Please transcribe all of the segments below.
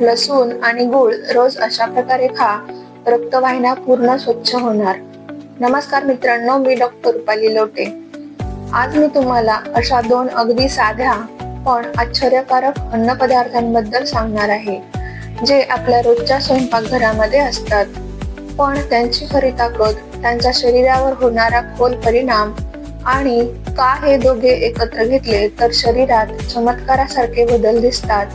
लसूण आणि गूळ रोज अशा प्रकारे खा. रक्तवाहिन्या पूर्ण स्वच्छ होणार. नमस्कार मित्रांनो मी डॉक्टर रुपाली लोटे. आज मी तुम्हाला अशा दोन अगदी साध्या पण आश्चर्यकारक अन्नपदार्थांबद्दल सांगणार आहे जे आपल्या रोजच्या स्वयंपाकघरामध्ये असतात. पण त्यांची खरी ताकद त्यांच्या शरीरावर होणारा खोल परिणाम आणि का हे दोघे एकत्र घेतले तर शरीरात चमत्कारासारखे बदल दिसतात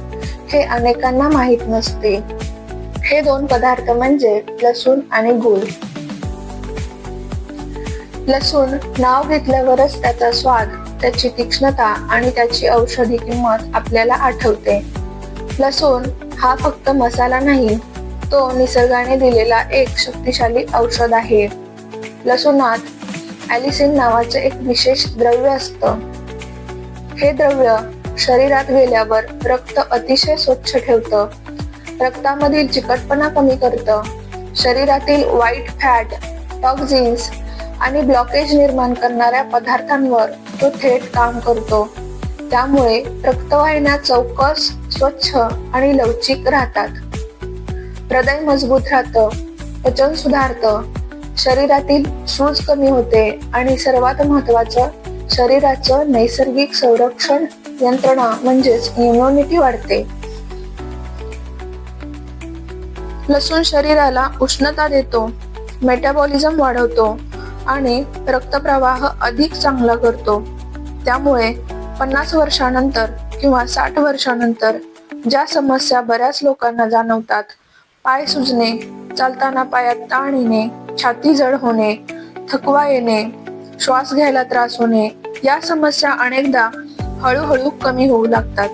हे अनेकांना माहीत नसते. हे दोन पदार्थ म्हणजे लसूण आणि गुळ. लसूण नाव घेतल्यावरच त्याचा स्वाद त्याची तीक्ष्णता आणि त्याची औषधी किंमत आपल्याला आठवते. लसूण हा फक्त मसाला नाही तो निसर्गाने दिलेला एक शक्तिशाली औषध आहे. लसूणात ॲलिसिन नावाचे एक विशेष द्रव्य असतं. हे द्रव्य शरीरात गेल्यावर रक्त अतिशय स्वच्छ ठेवतं. रक्तामधील चिकटपणा कमी करतं. शरीरातील वाईट फॅट टॉक्झिन्स आणि ब्लॉकेज निर्माण करणाऱ्या पदार्थांवर तो थेट काम करतो. त्यामुळे रक्तवाहिन्या चौकस स्वच्छ आणि लवचिक राहतात. हृदय मजबूत राहतं पचन सुधारतं शरीरातील सूज कमी होते आणि सर्वात महत्वाचं शरीराचं नैसर्गिक संरक्षण यंत्रणा म्हणजेच इम्युनिटी वाढते. लसूण शरीराला उष्णता देतो मेटाबॉलिझम वाढवतो आणि रक्तप्रवाह अधिक चांगला करतो. त्यामुळे पन्नास वर्षानंतर किंवा साठ वर्षानंतर ज्या समस्या बऱ्याच लोकांना जाणवतात पाय सुजणे चालताना पायात ताण येणे छाती जड होणे थकवा येणे श्वास घ्यायला त्रास होणे या समस्या अनेकदा हळूहळू कमी होऊ लागतात.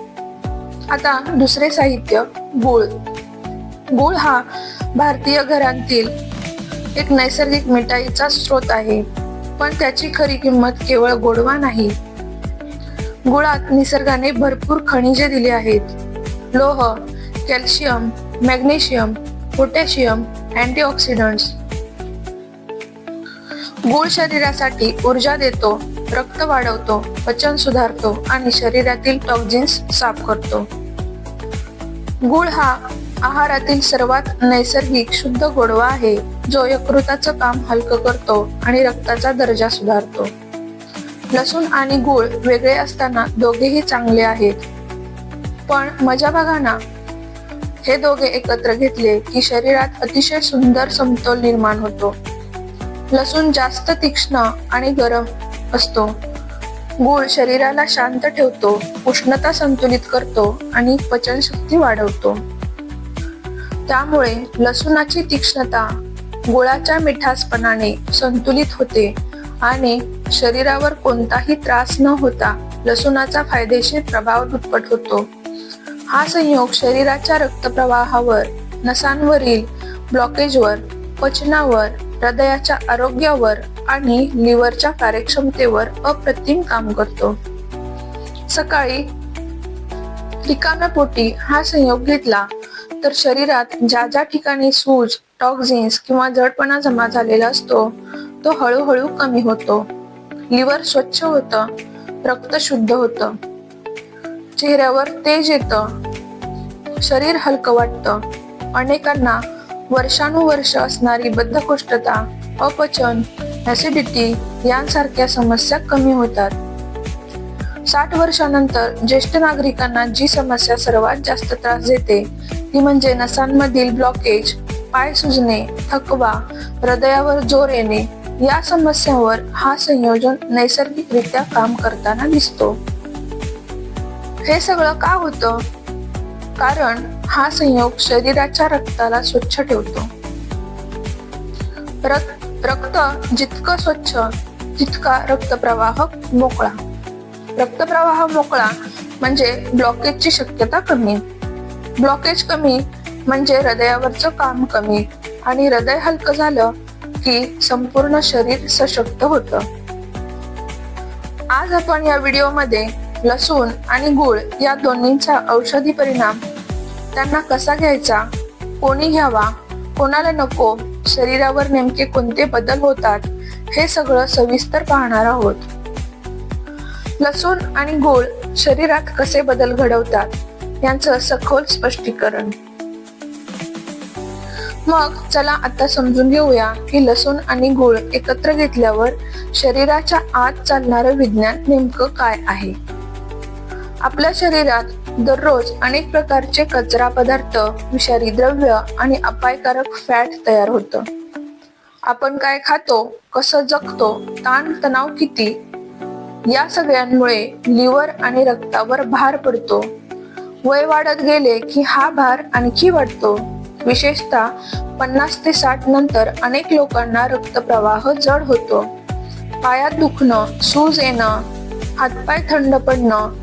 आता दुसरे साहित्य गुळ. गुळ हा भारतीय घरांतील एक नैसर्गिक मिठाईचा स्रोत आहे पण त्याची खरी किंमत केवळ गोडवा नाही. गुळात निसर्गाने भरपूर खनिजे दिली आहेत. लोह कॅल्शियम मॅग्नेशियम पोटॅशियम अँटीऑक्सिडंट्स. गुळ शरीरासाठी ऊर्जा देतो रक्त वाढवतो पचन सुधारतो आणि शरीरातील टॉक्झिन्स साफ करतो. गुळ हा आहारातील सर्वात नैसर्गिक शुद्ध गोडवा आहे जो यकृताचं काम हलकं करतो आणि रक्ताचा दर्जा सुधारतो. लसूण आणि गूळ वेगळे असताना दोघेही चांगले आहेत. पण मजा बघा ना. हे दोघे एकत्र घेतले की शरीरात अतिशय सुंदर समतोल निर्माण होतो. लसूण जास्त तीक्ष्ण आणि गरम असतो. गूळ शरीराला शांत ठेवतो उष्णता संतुलित करतो आणि पचनशक्ती वाढवतो. त्यामुळे लसूणाची तीक्ष्णता गुळाच्या मिठासपणाने संतुलित होते आणि शरीरावर कोणताही त्रास न होता लसूणाचा फायदेशीर प्रभाव दुप्पट होतो. हा संयोग शरीराच्या रक्तप्रवाहावर नसांवरील ब्लॉकेजवर पचनावर हृदयाच्या आरोग्यावर आणि लिव्हरच्या कार्यक्षमतेवर अप्रतिम काम करतो. सकाळी रिकाम्या पोटी हा संयोग घेतला तर शरीरात ज्या ज्या ठिकाणी सूज टॉक्झिन्स किंवा जडपणा जमा झालेला असतो तो हळूहळू कमी होतो. लिव्हर स्वच्छ होतं रक्त शुद्ध होतं. चेहऱ्यावर तेज येतं. शरीर हलकं वाटतं. अनेकांना वर्षानुवर्ष असणारी बद्धकोष्ठता अपचन ऍसिडिटी यांसारख्या समस्या कमी होतात. साठ वर्षानंतर ज्येष्ठ नागरिकांना जी समस्या सर्वात जास्त त्रास देते ती म्हणजे नसांमधील ब्लॉकेज पाय सुजणे थकवा हृदयावर जोर येणे या समस्यांवर हा संयोजन नैसर्गिकरित्या काम करताना दिसतो. हे सगळं का होतं? कारण हा संयोग शरीराच्या रक्ताला स्वच्छ ठेवतो. रक्त रक्त जितकं स्वच्छ तितका रक्तप्रवाह मोकळा. रक्तप्रवाह मोकळा म्हणजे ब्लॉकेजची शक्यता कमी. ब्लॉकेज कमी म्हणजे हृदयावरचं काम कमी आणि हृदय हलकं झालं की संपूर्ण शरीर सशक्त होतं. आज आपण या व्हिडिओमध्ये लसूण आणि गूळ या दोन्हींचा औषधी परिणाम. त्यांना कसा घ्यायचा? कोणी घ्यावा? कोणाला नको? शरीरावर नेमके कोणते बदल होतात? हे सगळं सविस्तर पाहणार आहोत. लसूण आणि गूळ शरीरात कसे बदल घडवतात? यांचं सखोल स्पष्टीकरण. मग चला आता समजून घेऊया की लसूण आणि गुळ एकत्र घेतल्यावर शरीराच्या आत चालणारं विज्ञान नेमकं काय आहे? आपल्या शरीरात दररोज अनेक प्रकारचे कचरा पदार्थ विषारी द्रव्य आणि अपायकारक फॅट तयार होतं. आपण काय खातो कसं जगतो ताण तणाव किती या सगळ्यांमुळे लिव्हर आणि रक्तावर भार पडतो. वय वाढत गेले की हा भार आणखी वाढतो. विशेषतः पन्नास ते साठ नंतर अनेक लोकांना रक्तप्रवाह जड होतो. पायात दुखणं सूज येणं हातपाय थंड पडणं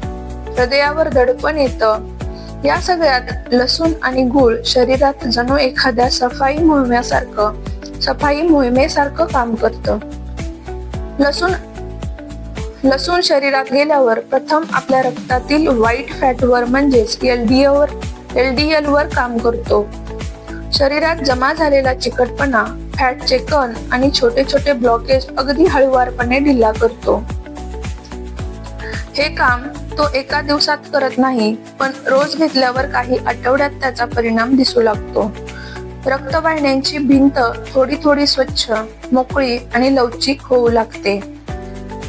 हृदयावर दडपण येतं. या सगळ्यात लसूण आणि गूळ शरीरात जणू एखाद्या सफाई मोहिमेसारखं सफाई मोहिमेसारखं काम करतं. लसूण लसूण शरीरात गेल्यावर प्रथम आपल्या रक्तातील वाईट फॅटवर म्हणजेच एलडीएवर एलडीएल वर काम करतो. शरीरात जमा झालेला चिकटपणा फॅटचे कण आणि छोटे छोटे ब्लॉकेज अगदी हळुवारपणे ढिल्ला करतो. हे काम तो एका दिवसात करत नाही पण रोज घेतल्यावर काही आठवड्यात त्याचा परिणाम दिसू लागतो. रक्तवाहिन्यांची भिंत थोडी थोडी स्वच्छ मोकळी आणि लवचिक होऊ लागते.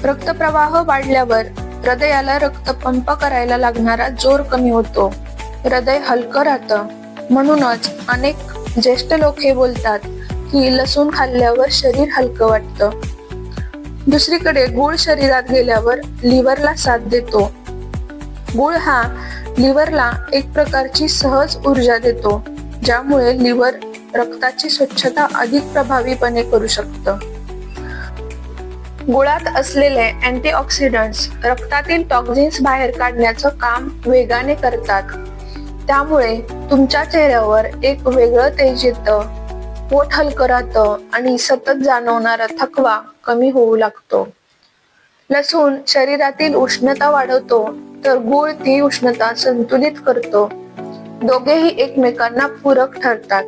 रक्तप्रवाह वाढल्यावर हृदयाला रक्त पंप करायला लागणारा जोर कमी होतो. हृदय हलकं राहतं. म्हणूनच अनेक ज्येष्ठ लोक हे बोलतात की लसूण खाल्ल्यावर शरीर हलकं वाटतं. दुसरीकडे गुळ शरीरात गेल्यावर लिव्हरला साथ देतो. गुळ हा लिव्हरला एक प्रकारची सहज ऊर्जा देतो ज्यामुळे लिव्हर रक्ताची स्वच्छता अधिक प्रभावीपणे करू शकतं. गुळात असलेले अँटीऑक्सिडंट्स रक्तातील टॉक्झिन्स बाहेर काढण्याचं काम वेगाने करतात. त्यामुळे तुमच्या चेहऱ्यावर एक वेगळं तेज येतं पोट हलकं राहतं आणि सतत जाणवणारा थकवा कमी होऊ लागतो. लसूण शरीरातील उष्णता वाढवतो तर गुळ ती उष्णता संतुलित करतो. दोघेही एकमेकांना पूरक ठरतात.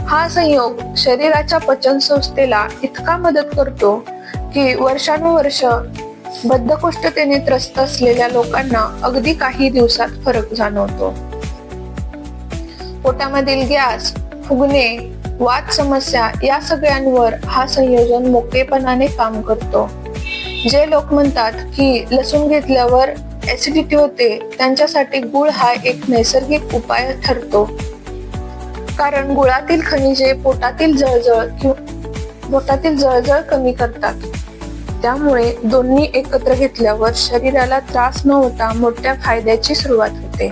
हा संयोग शरीराच्या पचन संस्थेला इतका मदत करतो की वर्षानुवर्ष बद्धकोष्ठतेने त्रस्त असलेल्या लोकांना अगदी काही दिवसात फरक जाणवतो. पोटामधील गॅस फुगणे वात समस्या या सगळ्यांवर हा संयोजन मोकळेपणाने काम करतो. जे लोक म्हणतात की लसूण घेतल्यावर ऍसिडिटी होते त्यांच्यासाठी गुळ हा एक नैसर्गिक उपाय ठरतो. कारण गुळातील खनिजे पोटातील जळजळ किंवा पोटातील जळजळ कमी करतात. त्यामुळे दोन्ही एकत्र घेतल्यावर शरीराला त्रास न होता मोठ्या फायद्याची सुरुवात होते.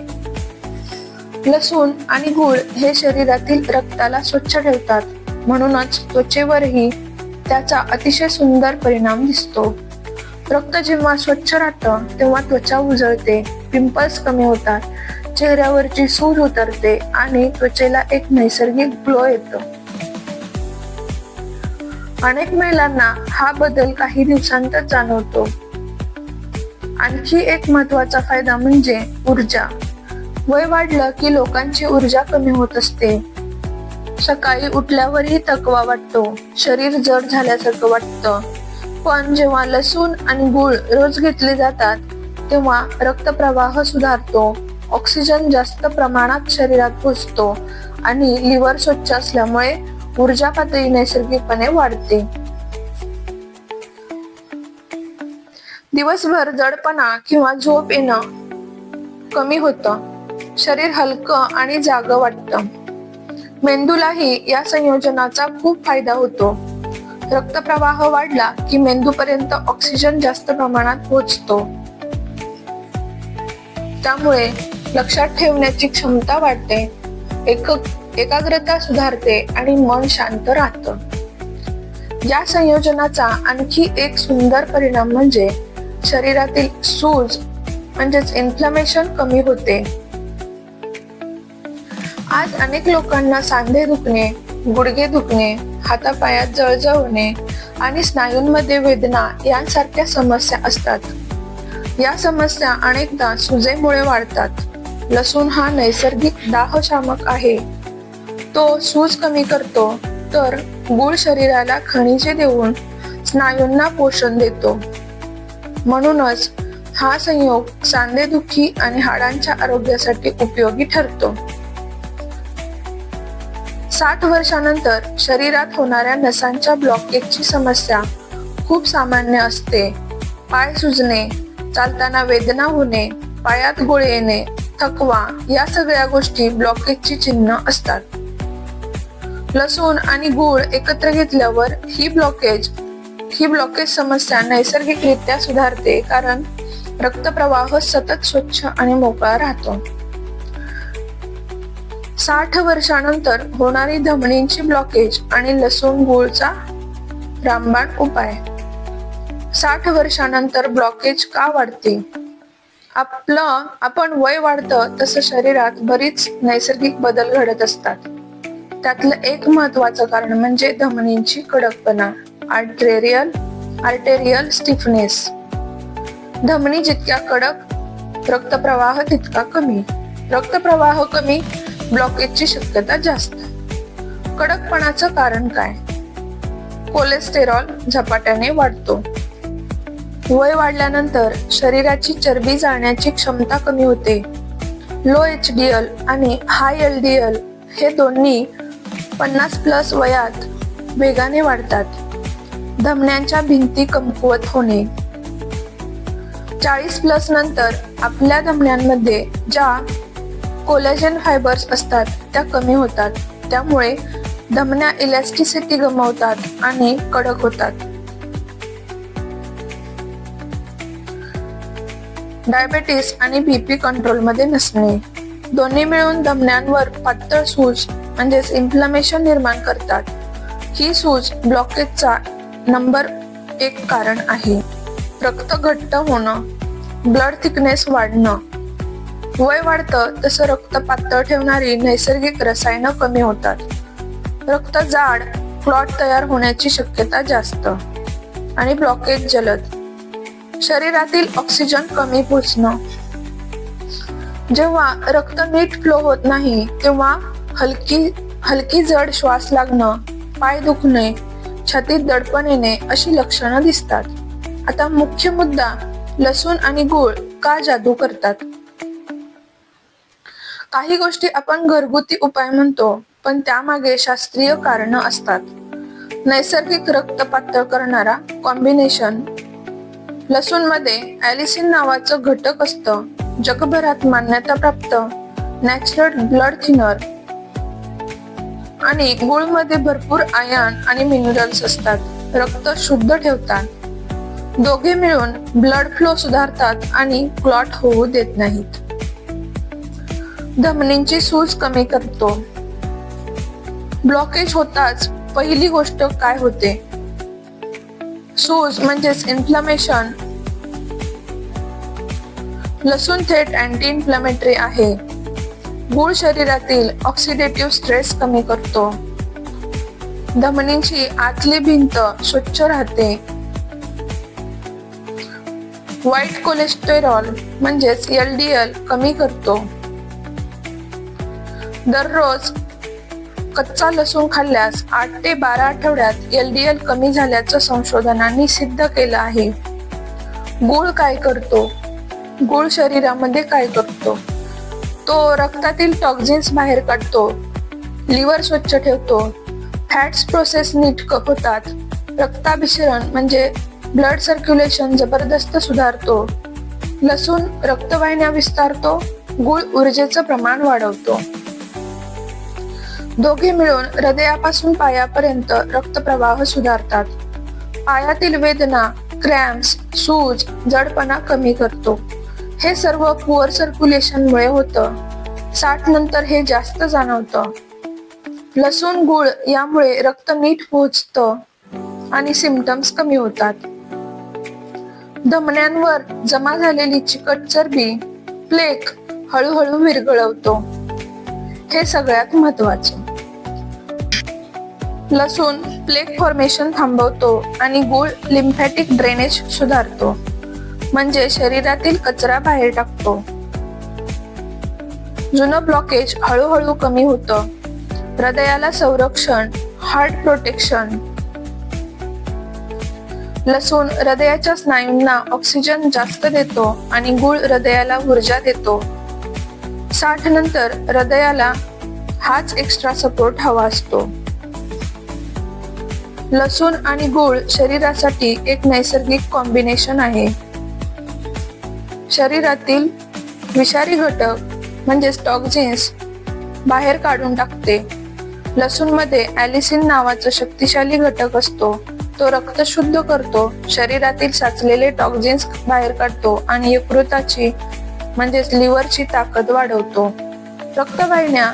लसूण आणि गुळ हे शरीरातील रक्ताला स्वच्छ ठेवतात. म्हणूनच त्वचेवरही त्याचा अतिशय सुंदर परिणाम दिसतो. रक्त जेव्हा स्वच्छ राहतं तेव्हा त्वचा उजळते पिंपल्स कमी होतात चेहऱ्यावरची सूज उतरते आणि त्वचेला एक नैसर्गिक ग्लो येतो. अनेक महिलांना हा बदल काही दिवसांतच जाणवतो. आणखी एक महत्त्वाचा फायदा म्हणजे ऊर्जा. वय वाढलं की लोकांची ऊर्जा कमी होत असते. सकाळी उठल्यावरही थकवा वाटतो. शरीर जड झाल्यासारखं वाटतं. पण जेव्हा लसूण आणि गुळ रोज घेतले जातात तेव्हा रक्तप्रवाह सुधारतो ऑक्सिजन जास्त प्रमाणात शरीरात पोचतो आणि लिव्हर स्वच्छ असल्यामुळे ऊर्जा पातळी नैसर्गिकपणे वाढते. दिवसभर जडपणा किंवा झोप येणं कमी होतं. शरीर हलकं आणि जाग वाटतं. मेंदूलाही या संयोजनाचा खूप फायदा होतो. रक्तप्रवाह वाढला की मेंदूपर्यंत ऑक्सिजन जास्त प्रमाणात पोहोचतो त्यामुळे लक्षात ठेवण्याची क्षमता वाढते एक एकाग्रता सुधारते आणि मन शांत राहतं. या संयोजनाचा आणखी एक सुंदर परिणाम म्हणजे शरीरातील सूज म्हणजेच इन्फ्लमेशन कमी होते. आज अनेक लोकांना सांधे दुखणे गुडघे दुखणे हातापायात जळजळ होणे आणि स्नायूंमध्ये वेदना यांसारख्या समस्या असतात. या समस्या अनेकदा सुजेमुळे वाढतात. लसूण हा नैसर्गिक दाहशामक आहे. तो सूज कमी करतो तर गुळ शरीराला खनिजे देऊन स्नायूंना पोषण देतो. म्हणूनच हा संयोग सांधेदुखी आणि हाडांच्या आरोग्यासाठी उपयोगी ठरतो. साठ वर्षानंतर शरीरात होणाऱ्या नसांच्या ब्लॉकेजची समस्या खूप सामान्य असते. पाय सुजणे चालताना वेदना होणे पायात गोळे येणे थकवा या सगळ्या गोष्टी ब्लॉकेजची चिन्ह असतात. लसूण आणि गूळ एकत्र घेतल्यावर ही ब्लॉकेज ही ब्लॉकेज समस्या नैसर्गिकरित्या सुधारते कारण रक्तप्रवाह सतत स्वच्छ आणि मोकळा राहतो. साठ वर्षानंतर होणारी धमनींची ब्लॉकेज आणि लसूण गुळचा रामबाण उपाय. साठ वर्षानंतर ब्लॉकेज का वाढते? आपलं आपण वय वाढतं तसं शरीरात बरीच नैसर्गिक बदल घडत असतात. त्यातलं एक महत्वाचं कारण म्हणजे धमनींची कडकपणा आर्टेरियल आर्टेरियल स्टिफनेस धमनी जितक्या कडक रक्तप्रवाह तितका कमी. रक्तप्रवाह कमी ब्लॉकेजची शक्यता जास्त. कडकपणाचं कारण काय? कोलेस्टेरॉल झपाट्याने वाढतो. वय वाढल्यानंतर शरीराची चरबी जाण्याची क्षमता कमी होते. लो एच डी एल आणि हाय एल डी एल हे दोन्ही पन्नास प्लस वयात वेगाने वाढतात. धमन्यांच्या भिंती कमकुवत होणे. चाळीस प्लस नंतर आपल्या धमन्यांमध्ये ज्या कोलेजन फायबर्स असतात त्या कमी होतात. त्यामुळे धमन्या इलॅस्टिसिटी गमावतात आणि कडक होतात. डायबेटीस आणि बीपी कंट्रोलमध्ये नसणे. दोन्ही मिळून धमन्यांवर पातळ सूज म्हणजेच इन्फ्लमेशन निर्माण करतात. ही सूज ब्लॉकेजचा नंबर एक कारण आहे. रक्त घट्ट होणं ब्लड थिकनेस वाढणं वय वाढतं तसं रक्त पातळ ठेवणारी नैसर्गिक रसायनं कमी होतात. रक्त जाड क्लॉट तयार होण्याची शक्यता जास्त. आणि ब्लॉकेज जलद. शरीरातील ऑक्सिजन कमी पोचणं जेव्हा रक्त नीट फ्लो होत नाही तेव्हा हलकी हलकी जड श्वास लागणं पाय दुखणे छातीत दडपण येणे अशी लक्षणं दिसतात. आता मुख्य मुद्दा लसूण आणि गूळ का जादू करतात? काही गोष्टी आपण घरगुती उपाय म्हणतो पण त्यामागे शास्त्रीय कारण असतात. नैसर्गिक रक्त पातळ करणारा कॉम्बिनेशन लसूणमध्ये ॲलिसिन नावाचं घटक असतं जगभरात मान्यता प्राप्त नॅचरल ब्लड थिनर आणि गुळमध्ये भरपूर आयन आणि मिनरल्स असतात रक्त शुद्ध ठेवतात. दोघे मिळून ब्लड फ्लो सुधारतात आणि क्लॉट होऊ देत नाहीत. धमनींची सूज कमी करतो. ब्लॉकेज होताच. पहिली गोष्ट काय होते? सूज म्हणजेच इन्फ्लमेशन लसूण थेट अँटी इन्फ्लमेटरी आहे. गुळ शरीरातील ऑक्सिडेटिव्ह स्ट्रेस कमी करतो. धमनींची आतली भिंत स्वच्छ राहते. वाईट कोलेस्टेरॉल म्हणजेच एल डी एल कमी करतो. दररोज कच्चा लसूण खाल्ल्यास आठ ते बारा आठवड्यात एल डी एल कमी झाल्याचं संशोधनांनी सिद्ध केलं आहे. गुळ काय करतो? गुळ शरीरामध्ये काय करतो? तो रक्तातील टॉक्झिन्स बाहेर काढतो लिव्हर स्वच्छ ठेवतो फॅट्स प्रोसेस नीट होतात रक्ताभिसरण म्हणजे ब्लड सर्क्युलेशन जबरदस्त सुधारतो लसूण रक्तवाहिन्या विस्तारतो गुळ ऊर्जेचं प्रमाण वाढवतो. दोघे मिळून हृदयापासून पायापर्यंत रक्तप्रवाह सुधारतात. पायातील वेदना क्रॅम्प्स सूज जडपणा कमी करतो. हे सर्व पुअर सर्क्युलेशनमुळे होतं. साठ नंतर हे जास्त जाणवतं. लसूण गुळ यामुळे रक्त नीट पोहोचतं आणि सिमटम्स कमी होतात. धमन्यांवर जमा झालेली चिकट चरबी प्लेक हळूहळू विरघळवतो. हे सगळ्यात महत्त्वाचे लसूण प्लेक फॉर्मेशन थांबवतो आणि गुळ लिम्फॅटिक ड्रेनेज सुधारतो. म्हणजे शरीरातील कचरा बाहेर टाकतो. जुनं ब्लॉकेज हळूहळू कमी होतं. हृदयाला संरक्षण हार्ट प्रोटेक्शन लसूण हृदयाच्या स्नायूंना ऑक्सिजन जास्त देतो आणि गुळ हृदयाला ऊर्जा देतो. साठ नंतर हृदयाला हाच एक्स्ट्रा सपोर्ट हवा असतो. लसूण आणि गूळ शरीरासाठी एक नैसर्गिक कॉम्बिनेशन आहे. शरीरातील विषारी घटक म्हणजेच टॉक्झिन्स बाहेर काढून टाकते. लसूणमध्ये ॲलिसिन नावाचा शक्तिशाली घटक असतो. तो रक्त शुद्ध करतो शरीरातील साचलेले टॉक्झिन्स बाहेर काढतो आणि यकृताची म्हणजेच लिव्हरची ताकद वाढवतो. रक्तवाहिन्या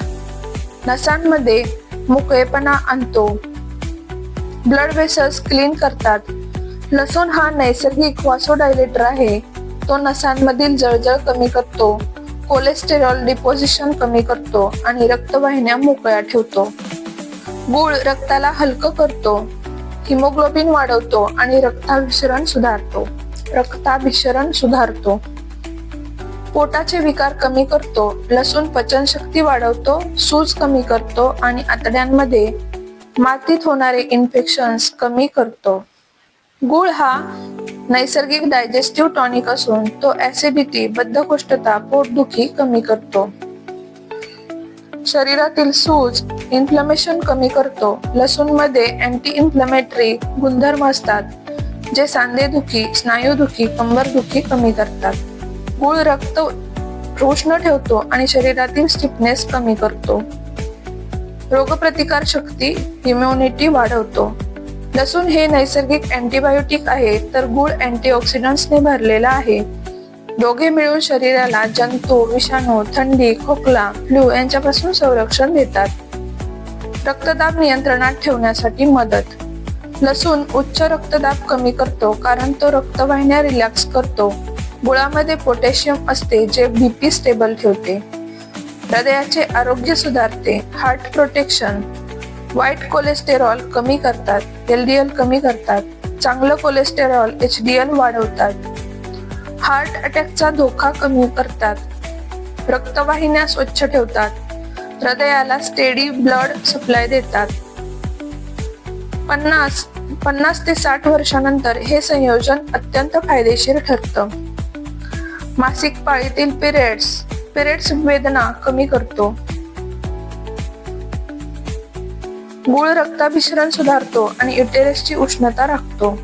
नसांमध्ये मोकळेपणा आणतो. ब्लड वेसल्स क्लीन करतात. लसूण हा नैसर्गिक वासोडायलेटर आहे. तो नसांमधील जळजळ कमी करतो. कोलेस्टेरॉल डिपोजिशन कमी करतो आणि रक्तवाहिन्या मोकळ्या ठेवतो. गूळ रक्ताला हलकं करतो. हिमोग्लोबिन वाढवतो आणि रक्ताभिसरण सुधारतो. रक्ताभिसरण सुधारतो. पोटाचे विकार कमी करतो लसूण पचनशक्ती वाढवतो सूज कमी करतो आणि आतड्यांमध्ये मातीत होणारे इन्फेक्शन्स कमी करतो. गुळ हा नैसर्गिक डायजेस्टिव्ह टॉनिक असून तो ऍसिडिटी बद्धकोष्ठता पोटदुखी कमी करतो. शरीरातील सूज इन्फ्लमेशन कमी करतो. लसूणमध्ये अँटी इन्फ्लमेटरी गुणधर्म असतात जे सांधेदुखी स्नायूदुखी कंबरदुखी कमी करतात. गुळ रक्त उष्ण ठेवतो आणि शरीरातील स्टिफनेस कमी करतो. रोगप्रतिकार शक्ती इम्युनिटी वाढवतो. लसूण हे नैसर्गिक अँटीबायोटिक आहे तर गुळ अँटीऑक्सिडंट्सने भरलेला आहे. दोघे मिळून शरीराला जंतू विषाणू थंडी खोकला फ्लू यांच्यापासून संरक्षण देतात. रक्तदाब नियंत्रणात ठेवण्यासाठी मदत. लसूण उच्च रक्तदाब कमी करतो कारण तो रक्तवाहिन्या रिलॅक्स करतो. गुळामध्ये पोटॅशियम असते जे बीपी स्टेबल ठेवते. हृदयाचे आरोग्य सुधारते हार्ट प्रोटेक्शन वाईट कोलेस्टेरॉल कमी करतात एलडीएल कमी करतात चांगलं कोलेस्टेरॉल एच डी एल वाढवतात. हार्ट अटॅकचा धोका कमी करतात. रक्तवाहिन्या स्वच्छ ठेवतात. हृदयाला स्टेडी ब्लड सप्लाय देतात. पन्नास पन्नास ते साठ वर्षानंतर हे संयोजन अत्यंत फायदेशीर ठरतं. मासिक पाळीतील पिरियड्स पिरियड्स वेदना कमी करतो. गुळ रक्ताभिसरण सुधारतो आणि युटेरसची उष्णता राखतो.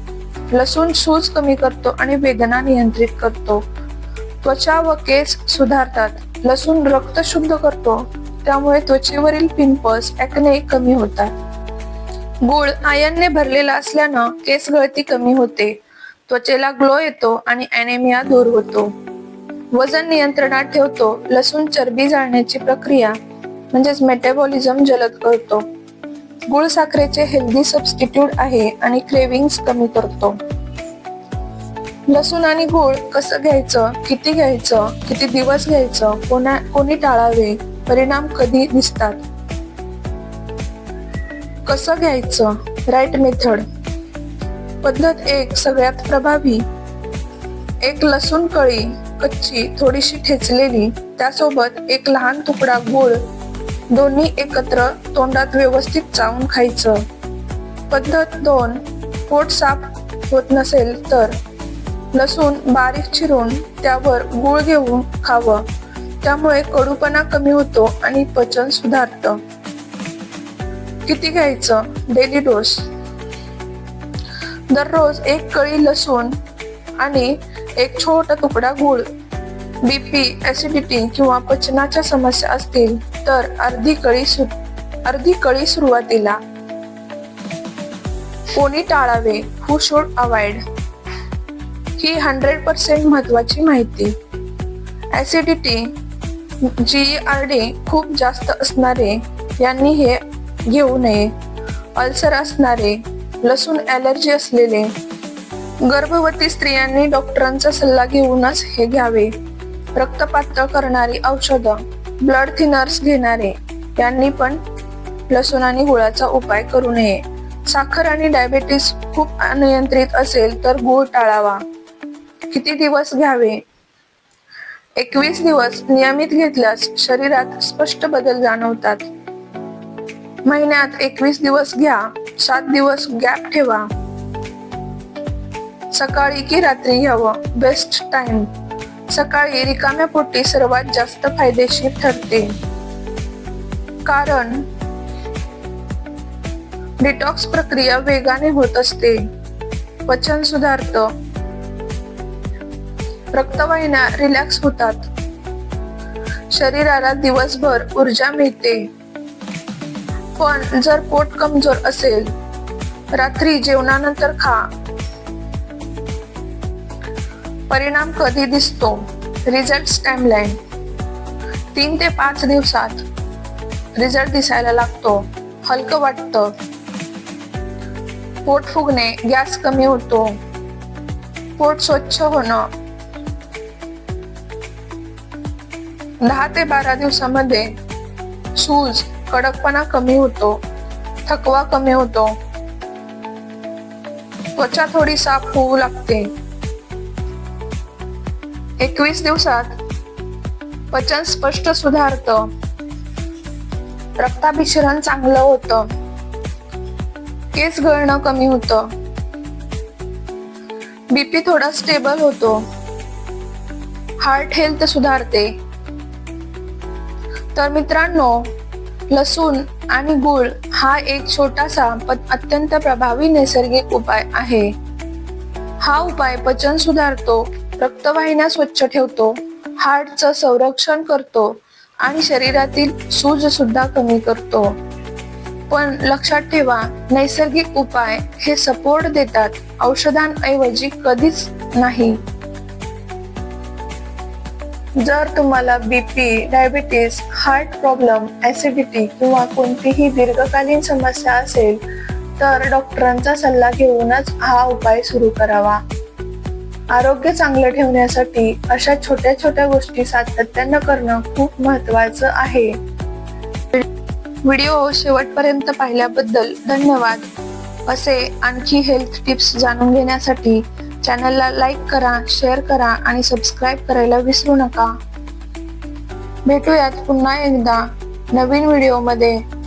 लसूण सूज कमी करतो आणि वेदना नियंत्रित करतो. त्वचा व केस सुधारतात. लसूण रक्त शुद्ध करतो. त्यामुळे त्वचेवरील पिंपल्स ऍक्ने कमी होतात. गुळ आयनने भरलेला असल्यानं केस गळती कमी होते. त्वचेला ग्लो येतो आणि अॅनेमिया दूर होतो. वजन नियंत्रणात ठेवतो. लसूण चरबी जाळण्याची प्रक्रिया म्हणजेच मेटाबॉलिझम जलद करतो. गुळ साखरेचे हेल्दी सबस्टिट्यूट आहे आणि क्रेविंग्स कमी करतो. लसूण आणि गुळ कसं घ्यायचं किती घ्यायचं किती दिवस घ्यायचं कोणा कोणी टाळावे परिणाम कधी दिसतात? कसं घ्यायचं? राईट मेथड पद्धत एक सगळ्यात प्रभावी. एक लसूण कळी कच्ची थोडीशी ठेचलेली त्यासोबत एक लहान तुकडा गुळ. दोन्ही एकत्र तोंडात व्यवस्थित चावून खायचं. पद्धत दोन. पोट साफ होत नसेल तर. लसूण बारीक चिरून त्यावर गुळ घेऊन खावं. त्यामुळे कडूपणा कमी होतो आणि पचन सुधारतं. किती घ्यायचं? Daily dose. दररोज एक कळी लसूण आणि एक छोटा तुकडा गुळ बीपी ऍसिडिटी किंवा पचनाच्या समस्या असतील तर अर्धी कळी सु अर्धी कळी सुरुवातीला. कोणी टाळावे हु शुड अवॉइड ही हंड्रेड पर्सेंट महत्वाची माहिती. ऍसिडिटी जी आर डी खूप जास्त असणारे यांनी हे घेऊ नये. अल्सर असणारे लसूण ॲलर्जी असलेले गर्भवती स्त्रियांनी डॉक्टरांचा सल्ला घेऊनच हे घ्यावे. रक्त पातळ करणारी औषधं ब्लड थिनर्स घेणारे यांनी पण लसूण आणि गुळाचा उपाय करू नये. साखर आणि डायबेटीस खूप अनियंत्रित असेल तर गुळ टाळावा. किती दिवस घ्यावे? एकवीस दिवस नियमित घेतल्यास शरीरात स्पष्ट बदल जाणवतात. महिन्यात एकवीस दिवस घ्या सात दिवस गॅप ठेवा. सकाळी की रात्री घ्यावं बेस्ट टाइम सकाळी रिकाम्या पोटी सर्वात जास्त फायदेशीर ठरते. कारण डिटॉक्स प्रक्रिया वेगाने होत असते. पचन सुधारतं. रक्तवाहिन्या रिलॅक्स होतात. शरीराला दिवसभर ऊर्जा मिळते. पण जर पोट कमजोर असेल रात्री जेवणानंतर खा. परिणाम कधी दिसतो? रिझल्ट टाइमलाईन तीन ते पाच दिवसात रिझल्ट दिसायला लागतो. हलकं वाटतं. पोट फुगणे गॅस कमी होतो. पोट स्वच्छ होणं. दहा ते बारा दिवसामध्ये सूज कडकपणा कमी होतो. थकवा कमी होतो. त्वचा थोडी साफ होऊ लागते. एकवीस दिवसात पचन स्पष्ट सुधारतं. रक्ताभिसरण चांगलं होतं. केस गळणं कमी होतं. बीपी थोडा स्टेबल होतो. हार्ट हेल्थ सुधारते. तर मित्रांनो लसूण आणि गुळ हा एक छोटासा पण अत्यंत प्रभावी नैसर्गिक उपाय आहे. हा उपाय पचन सुधारतो. रक्तवाहिन्या स्वच्छ ठेवतो हार्टचं संरक्षण करतो आणि शरीरातील सूज सुद्धा कमी करतो. पण लक्षात ठेवा नैसर्गिक उपाय हे सपोर्ट देतात औषधांऐवजी कधीच नाही. जर तुम्हाला BP diabetes heart problem acidity किंवा कोणतीही दीर्घकालीन समस्या असेल तर डॉक्टरांचा सल्ला घेऊनच हा उपाय सुरू करावा. आरोग्य चांगलं ठेवण्यासाठी अशा छोट्या छोट्या गोष्टी सातत्यानं करणं खूप महत्वाचं आहे. व्हिडिओ शेवटपर्यंत पाहिल्याबद्दल धन्यवाद. असे आणखी हेल्थ टिप्स जाणून घेण्यासाठी चॅनलला लाईक करा शेअर करा आणि सबस्क्राईब करायला विसरू नका. भेटूयात पुन्हा एकदा नवीन व्हिडिओमध्ये.